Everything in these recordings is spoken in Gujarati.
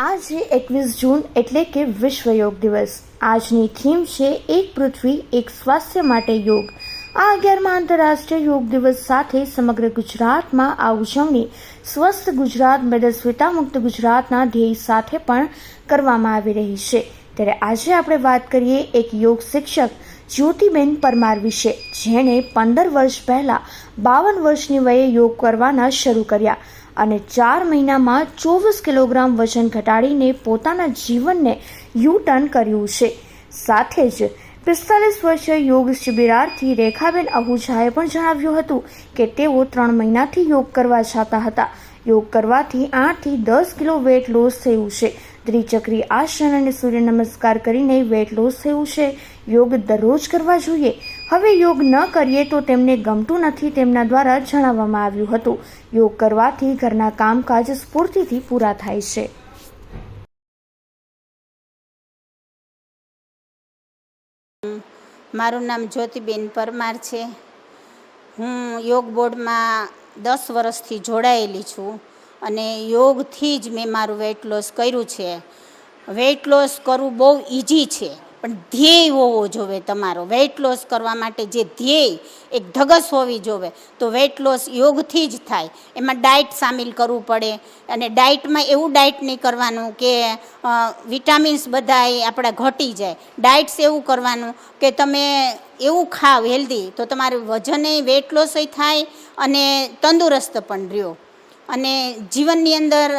આજે એકવીસ જૂન એટલે કે વિશ્વ યોગ દિવસ આજની થીમ છે એક પૃથ્વી એક સ્વાસ્થ્ય માટે યોગ આ અગિયારમાં આંતરરાષ્ટ્રીય યોગ દિવસ સાથે સમગ્ર ગુજરાતમાં આ ઉજવણી સ્વસ્થ ગુજરાત મેદસ્વીતા મુક્ત ગુજરાતના ધ્યેય સાથે પણ કરવામાં આવી રહી છે। ત્યારે આજે આપણે વાત કરીએ એક યોગ શિક્ષક, જ્યોતિબેન પરમાર વિશે, જેણે પંદર વર્ષ પહેલાં બાવન વર્ષની વયે યોગ કરવાના શરૂ કર્યા। અને ચાર મહિનામાં ચોવીસ કિલોગ્રામ વજન ઘટાડીને પોતાના જીવનને યુ ટર્ન કર્યું છે. સાથે જ પિસ્તાલીસ વર્ષીય યોગ શિબિરાર્થી રેખાબેન અહુજાએ પણ જણાવ્યું હતું કે તેઓ ત્રણ મહિનાથી યોગ કરવા જતા હતા. યોગ કરવાથી આઠથી દસ કિલો વેટ લોસ થયું છે. ત્રિચક્રી આસન અને સૂર્ય નમસ્કાર કરીને વેટ લોસ થયું છે. યોગ દરરોજ કરવા જોઈએ. હવે યોગ ન કરીએ તો તેમને ગમતું નથી તેમના દ્વારા જણાવવામાં આવ્યું હતું. યોગ કરવાથી ઘરના કામકાજ સ્ફૂર્તિથી પૂરા થાય છે. મારું નામ જ્યોતિબેન પરમાર છે. હું યોગ બોર્ડમાં દસ વર્ષથી જોડાયેલી છું અને યોગથી જ મેં મારું વેઇટ લોસ કર્યું છે. વેઇટ લોસ કરવું બહુ ઇઝી છે. પણ ધ્યેય હોવો જોવે તમારો. વેઇટ લોસ કરવા માટે જે ધ્યેય, એક ધગસ હોવી જોવે. તો વેઇટ લોસ યોગથી જ થાય. એમાં ડાયટ સામેલ કરવું પડે. અને ડાયટમાં એવું ડાયટ નહીં કરવાનું કે વિટામિન્સ બધાય આપણા ઘટી જાય. ડાયટ્સ એવું કરવાનું કે તમે એવું ખાવ હેલ્ધી તો તમારું વજને વેઇટ લોસય થાય અને તંદુરસ્ત પણ રહ્યો. અને જીવનની અંદર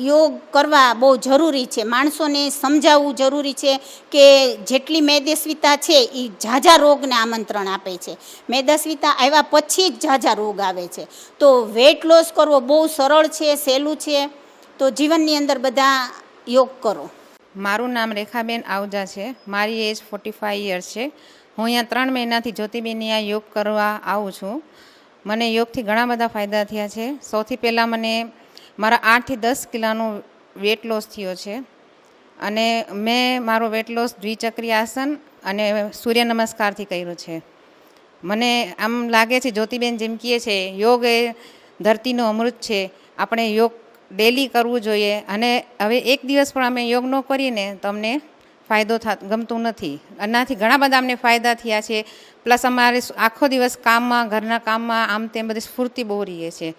યોગ કરવા બહુ જરૂરી છે. માણસોને સમજાવવું જરૂરી છે કે જેટલી મેદસ્વીતા છે એ ઝાઝા રોગને આમંત્રણ આપે છે. મેદસ્વીતા આવ્યા પછી જ ઝાઝા રોગ આવે છે. તો વેટ લોસ કરવો બહુ સરળ છે, સહેલું છે. તો જીવનની અંદર બધા યોગ કરો. મારું નામ રેખાબેન આવજા છે. મારી એજ ફોર્ટી ફાઇવ યર્સ છે. હું અહીંયા ત્રણ મહિનાથી જ્યોતિબેનની આ યોગ કરવા આવું છું. મને યોગથી ઘણા બધા ફાયદા થયા છે. સૌથી પહેલાં મને મારા આઠથી દસ કિલોનું વેટ લોસ થયો છે. અને મેં મારો વેટ લોસ દ્વિચક્રી આસન અને સૂર્ય નમસ્કારથી કર્યો છે. મને આમ લાગે છે, જ્યોતિબેન જેમ કહે છે, યોગ એ ધરતીનો અમૃત છે. આપણે યોગ ડેલી કરવું જોઈએ. અને હવે એક દિવસ પણ અમે યોગ ન કરીએ ને, તો અમને ફાયદો ગમતું નથી. આનાથી ઘણા બધા અમને ફાયદા થયા છે. પ્લસ અમારે આખો દિવસ કામમાં, ઘરના કામમાં આમ તેમ બધી સ્ફૂર્તિ બહુ રહીએ છે.